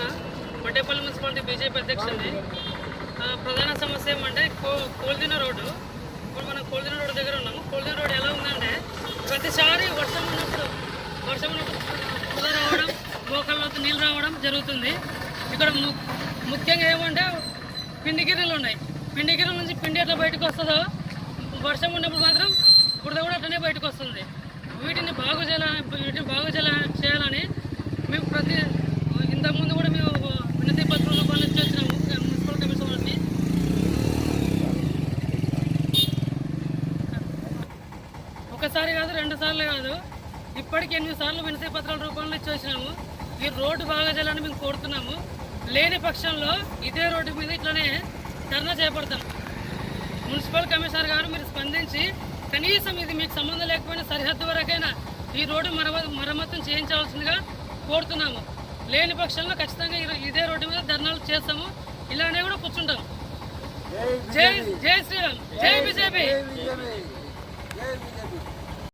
Balakrishna Vaddepalli municipality BJP అధ్యక్షుడిని ప్రధాన సమస్య ఏమంటే కో కోల్దిన రోడ్డు. ఇప్పుడు మనం కోల్దిన రోడ్డు దగ్గర ఉన్నాము. కోల్దిన రోడ్డు ఎలా ఉందంటే ప్రతిసారి వర్షం ఉన్నప్పుడు వర్షం ఉన్నప్పుడు పొద రావడం మోకాళ్ళలో నీళ్ళు రావడం జరుగుతుంది. ఇక్కడ ము- ముఖ్యంగా ఏమంటే పిండి ఉన్నాయి. పిండి నుంచి పిండి ఎట్లా బయటకు వస్తుందో వర్షం ఉన్నప్పుడు మాత్రం బురద కూడా అట్లనే బయటకు వస్తుంది. వీటిని బాగు చేయాలి వీటిని బాగు చేయాలని చేయాలని మేము ప్రతి ఇంతకుముందు కూడా మేము వినతి పత్రం రూపాయలు ఇచ్చి వచ్చినాము మున్సిపల్ కమిషన్ వాళ్ళకి ఒక్కసారి కాదు రెండు సార్లు కాదు. ఇప్పటికి ఎనిమిది సార్లు వినతి పత్రాల రూపంలో ఇచ్చి వచ్చినాము ఈ రోడ్డు బాగా చేయాలని మేము కోరుతున్నాము. లేని పక్షంలో ఇదే రోడ్డు మీద ఇట్లనే ధర్నా చేపడతాం. మున్సిపల్ కమిషనర్ గారు మీరు స్పందించి కనీసం ఇది మీకు సంబంధం లేకపోయినా సరిహద్దు వరకైనా ఈ రోడ్డు మరమ మరమ్మతును చేయించవలసిందిగా కోరుతున్నాము. లేని పక్షంలో ఖచ్చితంగా ఇదే రోడ్డు మీద ధర్నాలు చేస్తాము. ఇలానే కూడా కూర్చుంటాం. జై జై శ్రీరామ్. జై బీజేపీ.